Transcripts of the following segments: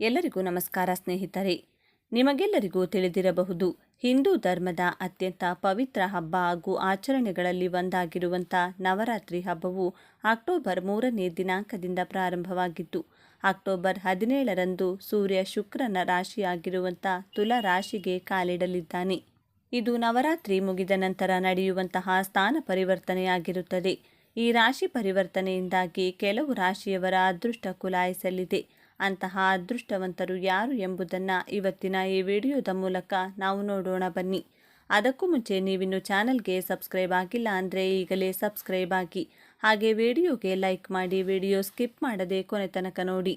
ಎಲ್ಲರಿಗೂ ನಮಸ್ಕಾರ ಸ್ನೇಹಿತರೆ. ನಿಮಗೆಲ್ಲರಿಗೂ ತಿಳಿದಿರಬಹುದು, ಹಿಂದೂ ಧರ್ಮದ ಅತ್ಯಂತ ಪವಿತ್ರ ಹಬ್ಬ ಹಾಗೂ ಆಚರಣೆಗಳಲ್ಲಿ ಒಂದಾಗಿರುವಂಥ ನವರಾತ್ರಿ ಹಬ್ಬವು ಅಕ್ಟೋಬರ್ ಮೂರನೇ ದಿನಾಂಕದಿಂದ ಪ್ರಾರಂಭವಾಗಿತ್ತು ಅಕ್ಟೋಬರ್ ಹದಿನೇಳರಂದು ಸೂರ್ಯ ಶುಕ್ರನ ರಾಶಿಯಾಗಿರುವಂಥ ತುಲಾ ರಾಶಿಗೆ ಕಾಲಿಡಲಿದ್ದಾನೆ. ಇದು ನವರಾತ್ರಿ ಮುಗಿದ ನಂತರ ನಡೆಯುವಂತಹ ಸ್ಥಾನ ಪರಿವರ್ತನೆಯಾಗಿರುತ್ತದೆ. ಈ ರಾಶಿ ಪರಿವರ್ತನೆಯಿಂದಾಗಿ ಕೆಲವು ರಾಶಿಯವರ ಅದೃಷ್ಟ ಕುಲಾಯಿಸಲಿದೆ. ಅಂತಹ ಅದೃಷ್ಟವಂತರು ಯಾರು ಎಂಬುದನ್ನು ಇವತ್ತಿನ ಈ ವಿಡಿಯೋದ ಮೂಲಕ ನಾವು ನೋಡೋಣ ಬನ್ನಿ. ಅದಕ್ಕೂ ಮುಂಚೆ ನೀವಿನ್ನು ಚಾನಲ್ಗೆ ಸಬ್ಸ್ಕ್ರೈಬ್ ಆಗಿಲ್ಲ ಅಂದರೆ ಈಗಲೇ ಸಬ್ಸ್ಕ್ರೈಬ್ ಆಗಿ. ಹಾಗೆ ವಿಡಿಯೋಗೆ ಲೈಕ್ ಮಾಡಿ ವಿಡಿಯೋ ಸ್ಕಿಪ್ ಮಾಡದೆ ಕೊನೆ ತನಕ ನೋಡಿ.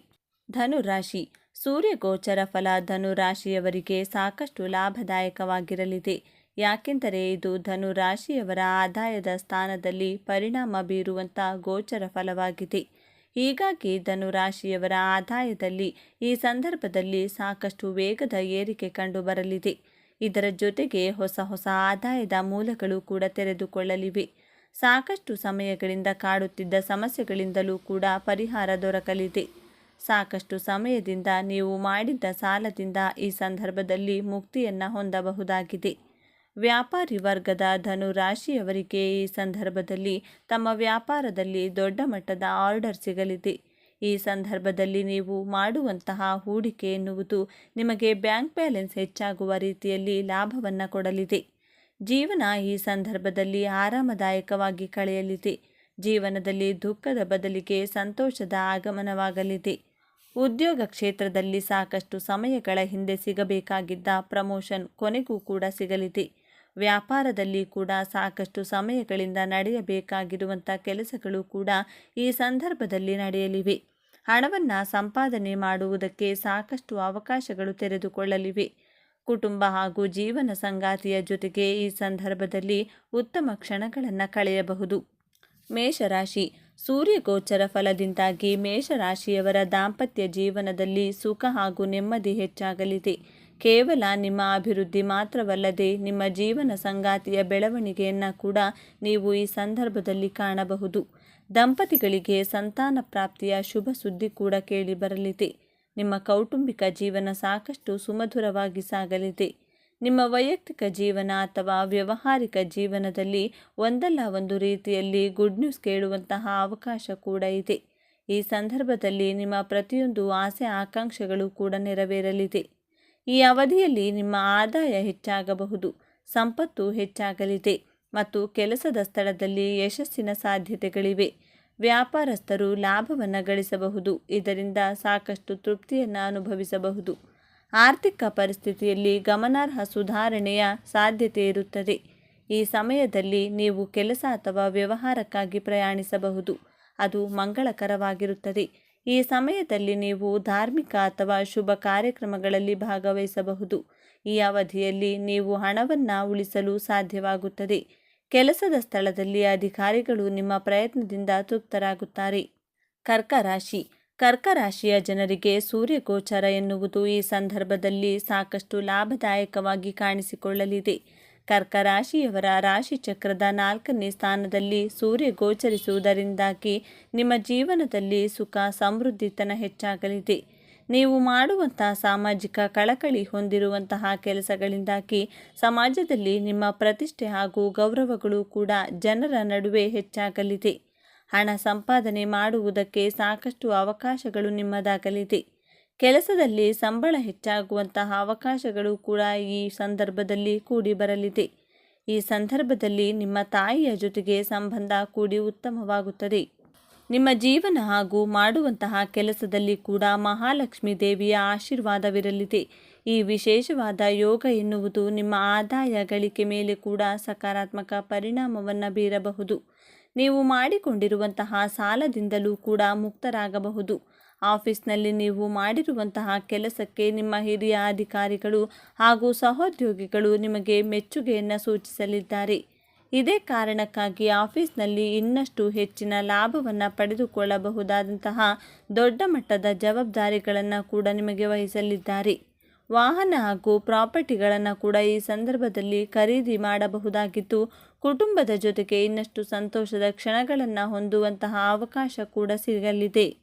ಧನುರಾಶಿ. ಸೂರ್ಯ ಗೋಚರ ಫಲ ಧನುರಾಶಿಯವರಿಗೆ ಸಾಕಷ್ಟು ಲಾಭದಾಯಕವಾಗಿರಲಿದೆ. ಯಾಕೆಂದರೆ ಇದು ಧನು ರಾಶಿಯವರ ಆದಾಯದ ಸ್ಥಾನದಲ್ಲಿ ಪರಿಣಾಮ ಬೀರುವಂಥ ಗೋಚರ ಫಲವಾಗಿದೆ. ಹೀಗಾಗಿ ಧನು ರಾಶಿಯವರ ಆದಾಯದಲ್ಲಿ ಈ ಸಂದರ್ಭದಲ್ಲಿ ಸಾಕಷ್ಟು ವೇಗದ ಏರಿಕೆ ಕಂಡುಬರಲಿದೆ ಇದರ ಜೊತೆಗೆ ಹೊಸ ಹೊಸ ಆದಾಯದ ಮೂಲಗಳು ಕೂಡ ತೆರೆದುಕೊಳ್ಳಲಿವೆ. ಸಾಕಷ್ಟು ಸಮಯಗಳಿಂದ ಕಾಡುತ್ತಿದ್ದ ಸಮಸ್ಯೆಗಳಿಂದಲೂ ಕೂಡ ಪರಿಹಾರ ದೊರಕಲಿದೆ. ಸಾಕಷ್ಟು ಸಮಯದಿಂದ ನೀವು ಮಾಡಿದ್ದ ಸಾಲದಿಂದ ಈ ಸಂದರ್ಭದಲ್ಲಿ ಮುಕ್ತಿಯನ್ನು ಹೊಂದಬಹುದಾಗಿದೆ. ವ್ಯಾಪಾರಿ ವರ್ಗದ ಧನು ರಾಶಿಯವರಿಗೆ ಈ ಸಂದರ್ಭದಲ್ಲಿ ತಮ್ಮ ವ್ಯಾಪಾರದಲ್ಲಿ ದೊಡ್ಡ ಮಟ್ಟದ ಆರ್ಡರ್ ಸಿಗಲಿದೆ. ಈ ಸಂದರ್ಭದಲ್ಲಿ ನೀವು ಮಾಡುವಂತಹ ಹೂಡಿಕೆ ಎನ್ನುವುದು ನಿಮಗೆ ಬ್ಯಾಂಕ್ ಬ್ಯಾಲೆನ್ಸ್ ಹೆಚ್ಚಾಗುವ ರೀತಿಯಲ್ಲಿ ಲಾಭವನ್ನು ಕೊಡಲಿದೆ. ಜೀವನ ಈ ಸಂದರ್ಭದಲ್ಲಿ ಆರಾಮದಾಯಕವಾಗಿ ಕಳೆಯಲಿದೆ. ಜೀವನದಲ್ಲಿ ದುಃಖದ ಬದಲಿಗೆ ಸಂತೋಷದ ಆಗಮನವಾಗಲಿದೆ. ಉದ್ಯೋಗ ಕ್ಷೇತ್ರದಲ್ಲಿ ಸಾಕಷ್ಟು ಸಮಯಗಳ ಹಿಂದೆ ಸಿಗಬೇಕಾಗಿದ್ದ ಪ್ರಮೋಷನ್ ಕೊನೆಗೂ ಕೂಡ ಸಿಗಲಿದೆ. ವ್ಯಾಪಾರದಲ್ಲಿ ಕೂಡ ಸಾಕಷ್ಟು ಸಮಯಗಳಿಂದ ನಡೆಯಬೇಕಾಗಿರುವಂಥ ಕೆಲಸಗಳು ಕೂಡ ಈ ಸಂದರ್ಭದಲ್ಲಿ ನಡೆಯಲಿವೆ. ಹಣವನ್ನು ಸಂಪಾದನೆ ಮಾಡುವುದಕ್ಕೆ ಸಾಕಷ್ಟು ಅವಕಾಶಗಳು ತೆರೆದುಕೊಳ್ಳಲಿವೆ. ಕುಟುಂಬ ಹಾಗೂ ಜೀವನ ಸಂಗಾತಿಯ ಜೊತೆಗೆ ಈ ಸಂದರ್ಭದಲ್ಲಿ ಉತ್ತಮ ಕ್ಷಣಗಳನ್ನು ಕಳೆಯಬಹುದು. ಮೇಷರಾಶಿ. ಸೂರ್ಯಗೋಚರ ಫಲದಿಂದಾಗಿ ಮೇಷರಾಶಿಯವರ ದಾಂಪತ್ಯ ಜೀವನದಲ್ಲಿ ಸುಖ ಹಾಗೂ ನೆಮ್ಮದಿ ಹೆಚ್ಚಾಗಲಿದೆ. ಕೇವಲ ನಿಮ್ಮ ಅಭಿವೃದ್ಧಿ ಮಾತ್ರವಲ್ಲದೆ ನಿಮ್ಮ ಜೀವನ ಸಂಗಾತಿಯ ಬೆಳವಣಿಗೆಯನ್ನು ಕೂಡ ನೀವು ಈ ಸಂದರ್ಭದಲ್ಲಿ ಕಾಣಬಹುದು. ದಂಪತಿಗಳಿಗೆ ಸಂತಾನ ಪ್ರಾಪ್ತಿಯ ಶುಭ ಸುದ್ದಿ ಕೂಡ ಕೇಳಿ ಬರಲಿದೆ. ನಿಮ್ಮ ಕೌಟುಂಬಿಕ ಜೀವನ ಸಾಕಷ್ಟು ಸುಮಧುರವಾಗಿ ಸಾಗಲಿದೆ. ನಿಮ್ಮ ವೈಯಕ್ತಿಕ ಜೀವನ ಅಥವಾ ವ್ಯವಹಾರಿಕ ಜೀವನದಲ್ಲಿ ಒಂದಲ್ಲ ಒಂದು ರೀತಿಯಲ್ಲಿ ಗುಡ್ ನ್ಯೂಸ್ ಕೇಳುವಂತಹ ಅವಕಾಶ ಕೂಡ ಇದೆ. ಈ ಸಂದರ್ಭದಲ್ಲಿ ನಿಮ್ಮ ಪ್ರತಿಯೊಂದು ಆಸೆ, ಆಕಾಂಕ್ಷೆಗಳು ಕೂಡ ನೆರವೇರಲಿದೆ. ಈ ಅವಧಿಯಲ್ಲಿ ನಿಮ್ಮ ಆದಾಯ ಹೆಚ್ಚಾಗಬಹುದು, ಸಂಪತ್ತು ಹೆಚ್ಚಾಗಲಿದೆ ಮತ್ತು ಕೆಲಸದ ಸ್ಥಳದಲ್ಲಿ ಯಶಸ್ಸಿನ ಸಾಧ್ಯತೆಗಳಿವೆ. ವ್ಯಾಪಾರಸ್ಥರು ಲಾಭವನ್ನು ಗಳಿಸಬಹುದು, ಇದರಿಂದ ಸಾಕಷ್ಟು ತೃಪ್ತಿಯನ್ನು ಅನುಭವಿಸಬಹುದು. ಆರ್ಥಿಕ ಪರಿಸ್ಥಿತಿಯಲ್ಲಿ ಗಮನಾರ್ಹ ಸುಧಾರಣೆಯ ಸಾಧ್ಯತೆ ಇರುತ್ತದೆ. ಈ ಸಮಯದಲ್ಲಿ ನೀವು ಕೆಲಸ ಅಥವಾ ವ್ಯವಹಾರಕ್ಕಾಗಿ ಪ್ರಯಾಣಿಸಬಹುದು, ಅದು ಮಂಗಳಕರವಾಗಿರುತ್ತದೆ. ಈ ಸಮಯದಲ್ಲಿ ನೀವು ಧಾರ್ಮಿಕ ಅಥವಾ ಶುಭ ಕಾರ್ಯಕ್ರಮಗಳಲ್ಲಿ ಭಾಗವಹಿಸಬಹುದು. ಈ ಅವಧಿಯಲ್ಲಿ ನೀವು ಹಣವನ್ನು ಉಳಿಸಲು ಸಾಧ್ಯವಾಗುತ್ತದೆ. ಕೆಲಸದ ಸ್ಥಳದಲ್ಲಿ ಅಧಿಕಾರಿಗಳು ನಿಮ್ಮ ಪ್ರಯತ್ನದಿಂದ ತೃಪ್ತರಾಗುತ್ತಾರೆ. ಕರ್ಕರಾಶಿ. ಕರ್ಕರಾಶಿಯ ಜನರಿಗೆ ಸೂರ್ಯಗೋಚರ ಎನ್ನುವುದು ಈ ಸಂದರ್ಭದಲ್ಲಿ ಸಾಕಷ್ಟು ಲಾಭದಾಯಕವಾಗಿ ಕಾಣಿಸಿಕೊಳ್ಳಲಿದೆ. ಕರ್ಕ ರಾಶಿಯವರ ರಾಶಿ ಚಕ್ರದ ನಾಲ್ಕನೇ ಸ್ಥಾನದಲ್ಲಿ ಸೂರ್ಯ ಗೋಚರಿಸುವುದರಿಂದಾಗಿ ನಿಮ್ಮ ಜೀವನದಲ್ಲಿ ಸುಖ ಸಮೃದ್ಧಿತನ ಹೆಚ್ಚಾಗಲಿದೆ. ನೀವು ಮಾಡುವಂತಹ ಸಾಮಾಜಿಕ ಕಳಕಳಿ ಹೊಂದಿರುವಂತಹ ಕೆಲಸಗಳಿಂದಾಗಿ ಸಮಾಜದಲ್ಲಿ ನಿಮ್ಮ ಪ್ರತಿಷ್ಠೆ ಹಾಗೂ ಗೌರವಗಳು ಕೂಡ ಜನರ ನಡುವೆ ಹೆಚ್ಚಾಗಲಿದೆ. ಹಣ ಸಂಪಾದನೆ ಮಾಡುವುದಕ್ಕೆ ಸಾಕಷ್ಟು ಅವಕಾಶಗಳು ನಿಮ್ಮದಾಗಲಿದೆ. ಕೆಲಸದಲ್ಲಿ ಸಂಬಳ ಹೆಚ್ಚಾಗುವಂತಹ ಅವಕಾಶಗಳು ಕೂಡ ಈ ಸಂದರ್ಭದಲ್ಲಿ ಕೂಡಿ ಬರಲಿದೆ. ಈ ಸಂದರ್ಭದಲ್ಲಿ ನಿಮ್ಮ ತಾಯಿಯ ಜೊತೆಗೆ ಸಂಬಂಧ ಕೂಡಿ ಉತ್ತಮವಾಗುತ್ತದೆ. ನಿಮ್ಮ ಜೀವನ ಹಾಗೂ ಮಾಡುವಂತಹ ಕೆಲಸದಲ್ಲಿ ಕೂಡ ಮಹಾಲಕ್ಷ್ಮಿ ದೇವಿಯ ಆಶೀರ್ವಾದವಿರಲಿದೆ. ಈ ವಿಶೇಷವಾದ ಯೋಗ ಎನ್ನುವುದು ನಿಮ್ಮ ಆದಾಯ ಗಳಿಕೆ ಮೇಲೆ ಕೂಡ ಸಕಾರಾತ್ಮಕ ಪರಿಣಾಮವನ್ನು ಬೀರಬಹುದು. ನೀವು ಮಾಡಿಕೊಂಡಿರುವಂತಹ ಸಾಲದಿಂದಲೂ ಕೂಡ ಮುಕ್ತರಾಗಬಹುದು. ಆಫೀಸ್ನಲ್ಲಿ ನೀವು ಮಾಡಿರುವಂತಹ ಕೆಲಸಕ್ಕೆ ನಿಮ್ಮ ಹಿರಿಯ ಅಧಿಕಾರಿಗಳು ಹಾಗೂ ಸಹೋದ್ಯೋಗಿಗಳು ನಿಮಗೆ ಮೆಚ್ಚುಗೆಯನ್ನು ಸೂಚಿಸಲಿದ್ದಾರೆ. ಇದೇ ಕಾರಣಕ್ಕಾಗಿ ಆಫೀಸ್ನಲ್ಲಿ ಇನ್ನಷ್ಟು ಹೆಚ್ಚಿನ ಲಾಭವನ್ನು ಪಡೆದುಕೊಳ್ಳಬಹುದಾದಂತಹ ದೊಡ್ಡ ಮಟ್ಟದ ಜವಾಬ್ದಾರಿಗಳನ್ನು ಕೂಡ ನಿಮಗೆ ವಹಿಸಲಿದ್ದಾರೆ. ವಾಹನ ಹಾಗೂ ಪ್ರಾಪರ್ಟಿಗಳನ್ನು ಕೂಡ ಈ ಸಂದರ್ಭದಲ್ಲಿ ಖರೀದಿ ಮಾಡಬಹುದಾಗಿದ್ದು, ಕುಟುಂಬದ ಜೊತೆಗೆ ಇನ್ನಷ್ಟು ಸಂತೋಷದ ಕ್ಷಣಗಳನ್ನು ಹೊಂದುವಂತಹ ಅವಕಾಶ ಕೂಡ ಸಿಗಲಿದೆ.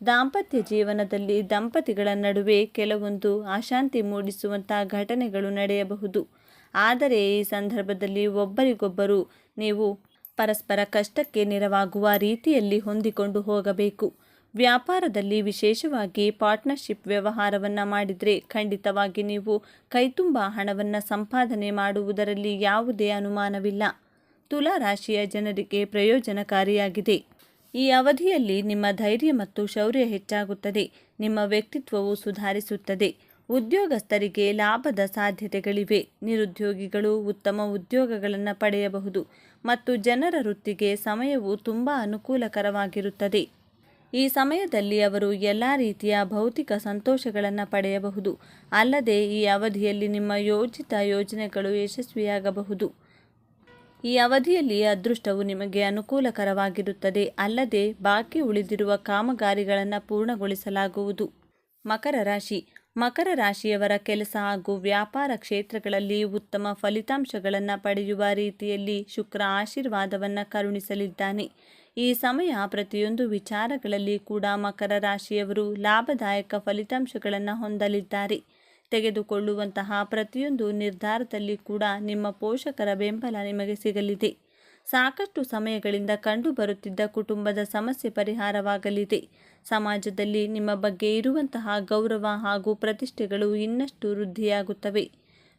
ದಾಂಪತ್ಯ ಜೀವನದಲ್ಲಿ ದಂಪತಿಗಳ ನಡುವೆ ಕೆಲವೊಂದು ಅಶಾಂತಿ ಮೂಡಿಸುವಂಥ ಘಟನೆಗಳು ನಡೆಯಬಹುದು. ಆದರೆ ಈ ಸಂದರ್ಭದಲ್ಲಿ ಒಬ್ಬರಿಗೊಬ್ಬರು ನೀವು ಪರಸ್ಪರ ಕಷ್ಟಕ್ಕೆ ನೆರವಾಗುವ ರೀತಿಯಲ್ಲಿ ಹೊಂದಿಕೊಂಡು ಹೋಗಬೇಕು. ವ್ಯಾಪಾರದಲ್ಲಿ ವಿಶೇಷವಾಗಿ ಪಾರ್ಟ್ನರ್ಶಿಪ್ ವ್ಯವಹಾರವನ್ನು ಮಾಡಿದರೆ ಖಂಡಿತವಾಗಿ ನೀವು ಕೈತುಂಬ ಹಣವನ್ನು ಸಂಪಾದನೆ ಮಾಡುವುದರಲ್ಲಿ ಯಾವುದೇ ಅನುಮಾನವಿಲ್ಲ. ತುಲಾ ರಾಶಿಯ ಜನರಿಗೆ ಪ್ರಯೋಜನಕಾರಿಯಾಗಿದೆ. ಈ ಅವಧಿಯಲ್ಲಿ ನಿಮ್ಮ ಧೈರ್ಯ ಮತ್ತು ಶೌರ್ಯ ಹೆಚ್ಚಾಗುತ್ತದೆ. ನಿಮ್ಮ ವ್ಯಕ್ತಿತ್ವವು ಸುಧಾರಿಸುತ್ತದೆ. ಉದ್ಯೋಗಸ್ಥರಿಗೆ ಲಾಭದ ಸಾಧ್ಯತೆಗಳಿವೆ. ನಿರುದ್ಯೋಗಿಗಳು ಉತ್ತಮ ಉದ್ಯೋಗಗಳನ್ನು ಪಡೆಯಬಹುದು ಮತ್ತು ಜನರ ವೃತ್ತಿಗೆ ಸಮಯವು ತುಂಬ ಅನುಕೂಲಕರವಾಗಿರುತ್ತದೆ. ಈ ಸಮಯದಲ್ಲಿ ಅವರು ಎಲ್ಲ ರೀತಿಯ ಭೌತಿಕ ಸಂತೋಷಗಳನ್ನು ಪಡೆಯಬಹುದು. ಅಲ್ಲದೆ ಈ ಅವಧಿಯಲ್ಲಿ ನಿಮ್ಮ ಯೋಜಿತ ಯೋಜನೆಗಳು ಯಶಸ್ವಿಯಾಗಬಹುದು. ಈ ಅವಧಿಯಲ್ಲಿ ಅದೃಷ್ಟವು ನಿಮಗೆ ಅನುಕೂಲಕರವಾಗಿರುತ್ತದೆ. ಅಲ್ಲದೆ ಬಾಕಿ ಉಳಿದಿರುವ ಕಾಮಗಾರಿಗಳನ್ನು ಪೂರ್ಣಗೊಳಿಸಲಾಗುವುದು. ಮಕರ ರಾಶಿ. ಮಕರ ರಾಶಿಯವರ ಕೆಲಸ ಹಾಗೂ ವ್ಯಾಪಾರ ಕ್ಷೇತ್ರಗಳಲ್ಲಿ ಉತ್ತಮ ಫಲಿತಾಂಶಗಳನ್ನು ಪಡೆಯುವ ರೀತಿಯಲ್ಲಿ ಶುಕ್ರ ಆಶೀರ್ವಾದವನ್ನು ಕರುಣಿಸಲಿದ್ದಾನೆ. ಈ ಸಮಯ ಪ್ರತಿಯೊಂದು ವಿಚಾರಗಳಲ್ಲಿ ಕೂಡ ಮಕರ ರಾಶಿಯವರು ಲಾಭದಾಯಕ ಫಲಿತಾಂಶಗಳನ್ನು ಹೊಂದಲಿದ್ದಾರೆ. ತೆಗೆದುಕೊಳ್ಳುವಂತಹ ಪ್ರತಿಯೊಂದು ನಿರ್ಧಾರದಲ್ಲಿ ಕೂಡ ನಿಮ್ಮ ಪೋಷಕರ ಬೆಂಬಲ ನಿಮಗೆ ಸಿಗಲಿದೆ. ಸಾಕಷ್ಟು ಸಮಯಗಳಿಂದ ಕಂಡುಬರುತ್ತಿದ್ದ ಕುಟುಂಬದ ಸಮಸ್ಯೆ ಪರಿಹಾರವಾಗಲಿದೆ. ಸಮಾಜದಲ್ಲಿ ನಿಮ್ಮ ಬಗ್ಗೆ ಇರುವಂತಹ ಗೌರವ ಹಾಗೂ ಪ್ರತಿಷ್ಠೆಗಳು ಇನ್ನಷ್ಟು ವೃದ್ಧಿಯಾಗುತ್ತವೆ.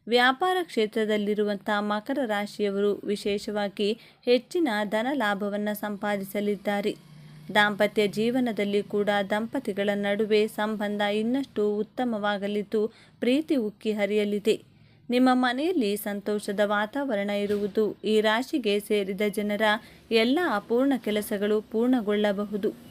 ವ್ಯಾಪಾರ ಕ್ಷೇತ್ರದಲ್ಲಿರುವಂಥ ಮಕರ ರಾಶಿಯವರು ವಿಶೇಷವಾಗಿ ಹೆಚ್ಚಿನ ಧನ ಲಾಭವನ್ನು ಸಂಪಾದಿಸಲಿದ್ದಾರೆ. ದಾಂಪತ್ಯ ಜೀವನದಲ್ಲಿ ಕೂಡ ದಂಪತಿಗಳ ನಡುವೆ ಸಂಬಂಧ ಇನ್ನಷ್ಟು ಉತ್ತಮವಾಗಲಿದ್ದು, ಪ್ರೀತಿ ಉಕ್ಕಿ ಹರಿಯಲಿದೆ. ನಿಮ್ಮ ಮನೆಯಲ್ಲಿ ಸಂತೋಷದ ವಾತಾವರಣ ಇರುವುದು, ಈ ರಾಶಿಗೆ ಸೇರಿದ ಜನರ ಎಲ್ಲ ಅಪೂರ್ಣ ಕೆಲಸಗಳು ಪೂರ್ಣಗೊಳ್ಳಬಹುದು.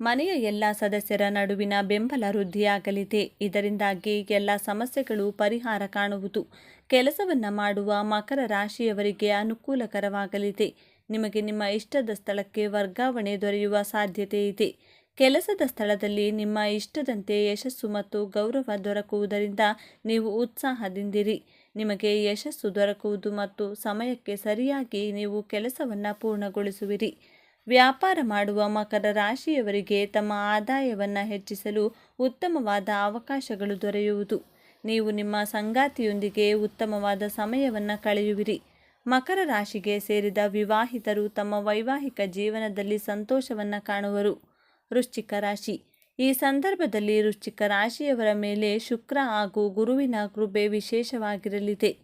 ಮನೆಯ ಎಲ್ಲ ಸದಸ್ಯರ ನಡುವಿನ ಬೆಂಬಲ ವೃದ್ಧಿಯಾಗಲಿದೆ. ಇದರಿಂದಾಗಿ ಎಲ್ಲ ಸಮಸ್ಯೆಗಳು ಪರಿಹಾರ ಕಾಣುವುದು. ಕೆಲಸವನ್ನು ಮಾಡುವ ಮಕರ ರಾಶಿಯವರಿಗೆ ಅನುಕೂಲಕರವಾಗಲಿದೆ. ನಿಮಗೆ ನಿಮ್ಮ ಇಷ್ಟದ ಸ್ಥಳಕ್ಕೆ ವರ್ಗಾವಣೆ ದೊರೆಯುವ ಸಾಧ್ಯತೆ ಇದೆ. ಕೆಲಸದ ಸ್ಥಳದಲ್ಲಿ ನಿಮ್ಮ ಇಷ್ಟದಂತೆ ಯಶಸ್ಸು ಮತ್ತು ಗೌರವ ದೊರಕುವುದರಿಂದ ನೀವು ಉತ್ಸಾಹದಿಂದಿರಿ. ನಿಮಗೆ ಯಶಸ್ಸು ದೊರಕುವುದು ಮತ್ತು ಸಮಯಕ್ಕೆ ಸರಿಯಾಗಿ ನೀವು ಕೆಲಸವನ್ನು ಪೂರ್ಣಗೊಳಿಸುವಿರಿ. ವ್ಯಾಪಾರ ಮಾಡುವ ಮಕರ ರಾಶಿಯವರಿಗೆ ತಮ್ಮ ಆದಾಯವನ್ನು ಹೆಚ್ಚಿಸಲು ಉತ್ತಮವಾದ ಅವಕಾಶಗಳು ದೊರೆಯುವುದು. ನೀವು ನಿಮ್ಮ ಸಂಗಾತಿಯೊಂದಿಗೆ ಉತ್ತಮವಾದ ಸಮಯವನ್ನು ಕಳೆಯುವಿರಿ. ಮಕರ ರಾಶಿಗೆ ಸೇರಿದ ವಿವಾಹಿತರು ತಮ್ಮ ವೈವಾಹಿಕ ಜೀವನದಲ್ಲಿ ಸಂತೋಷವನ್ನು ಕಾಣುವರು. ವೃಶ್ಚಿಕ ರಾಶಿ. ಈ ಸಂದರ್ಭದಲ್ಲಿ ವೃಶ್ಚಿಕ ರಾಶಿಯವರ ಮೇಲೆ ಶುಕ್ರ ಹಾಗೂ ಗುರುವಿನ ಕೃಪೆ ವಿಶೇಷವಾಗಿರಲಿದೆ.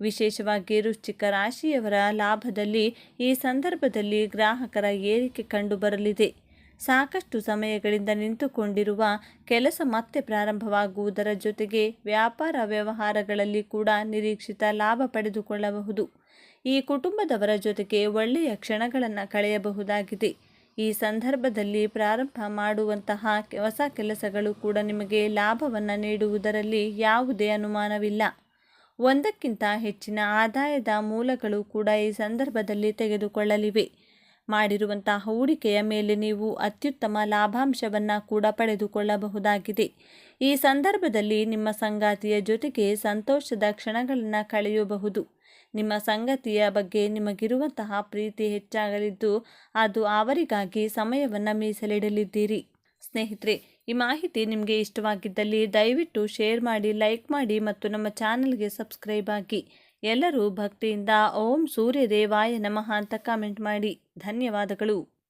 ವಿಶೇಷವಾಗಿ ವೃಶ್ಚಿಕ ರಾಶಿಯವರ ಲಾಭದಲ್ಲಿ ಈ ಸಂದರ್ಭದಲ್ಲಿ ಗ್ರಾಹಕರ ಏರಿಕೆ ಕಂಡುಬರಲಿದೆ. ಸಾಕಷ್ಟು ಸಮಯಗಳಿಂದ ನಿಂತುಕೊಂಡಿರುವ ಕೆಲಸ ಮತ್ತೆ ಪ್ರಾರಂಭವಾಗುವುದರ ಜೊತೆಗೆ ವ್ಯಾಪಾರ ವ್ಯವಹಾರಗಳಲ್ಲಿ ಕೂಡ ನಿರೀಕ್ಷಿತ ಲಾಭ ಪಡೆದುಕೊಳ್ಳಬಹುದು. ಈ ಕುಟುಂಬದವರ ಜೊತೆಗೆ ಒಳ್ಳೆಯ ಕ್ಷಣಗಳನ್ನು ಕಳೆಯಬಹುದಾಗಿದೆ. ಈ ಸಂದರ್ಭದಲ್ಲಿ ಪ್ರಾರಂಭ ಮಾಡುವಂತಹ ಹೊಸ ಕೆಲಸಗಳು ಕೂಡ ನಿಮಗೆ ಲಾಭವನ್ನು ನೀಡುವುದರಲ್ಲಿ ಯಾವುದೇ ಅನುಮಾನವಿಲ್ಲ. ಒಂದಕ್ಕಿಂತ ಹೆಚ್ಚಿನ ಆದಾಯದ ಮೂಲಗಳು ಕೂಡ ಈ ಸಂದರ್ಭದಲ್ಲಿ ತೆಗೆದುಕೊಳ್ಳಲಿವೆ. ಮಾಡಿರುವಂತಹ ಹೂಡಿಕೆಯ ಮೇಲೆ ನೀವು ಅತ್ಯುತ್ತಮ ಲಾಭಾಂಶವನ್ನು ಕೂಡ ಪಡೆದುಕೊಳ್ಳಬಹುದಾಗಿದೆ. ಈ ಸಂದರ್ಭದಲ್ಲಿ ನಿಮ್ಮ ಸಂಗಾತಿಯ ಜೊತೆಗೆ ಸಂತೋಷದ ಕ್ಷಣಗಳನ್ನು ಕಳೆಯಬಹುದು. ನಿಮ್ಮ ಸಂಗತಿಯ ಬಗ್ಗೆ ನಿಮಗಿರುವಂತಹ ಪ್ರೀತಿ ಹೆಚ್ಚಾಗಲಿದ್ದು, ಅದು ಅವರಿಗಾಗಿ ಸಮಯವನ್ನು ಮೀಸಲಿಡಲಿದ್ದೀರಿ. ಸ್ನೇಹಿತರೆ, ಈ ಮಾಹಿತಿ ನಿಮಗೆ ಇಷ್ಟವಾಗಿದ್ದಲ್ಲಿ ದಯವಿಟ್ಟು ಶೇರ್ ಮಾಡಿ, ಲೈಕ್ ಮಾಡಿ ಮತ್ತು ನಮ್ಮ ಚಾನಲ್ಗೆ ಸಬ್ಸ್ಕ್ರೈಬ್ ಆಗಿ. ಎಲ್ಲರೂ ಭಕ್ತಿಯಿಂದ ಓಂ ಸೂರ್ಯದೇವಾಯ ನಮಃ ಅಂತ ಕಾಮೆಂಟ್ ಮಾಡಿ. ಧನ್ಯವಾದಗಳು.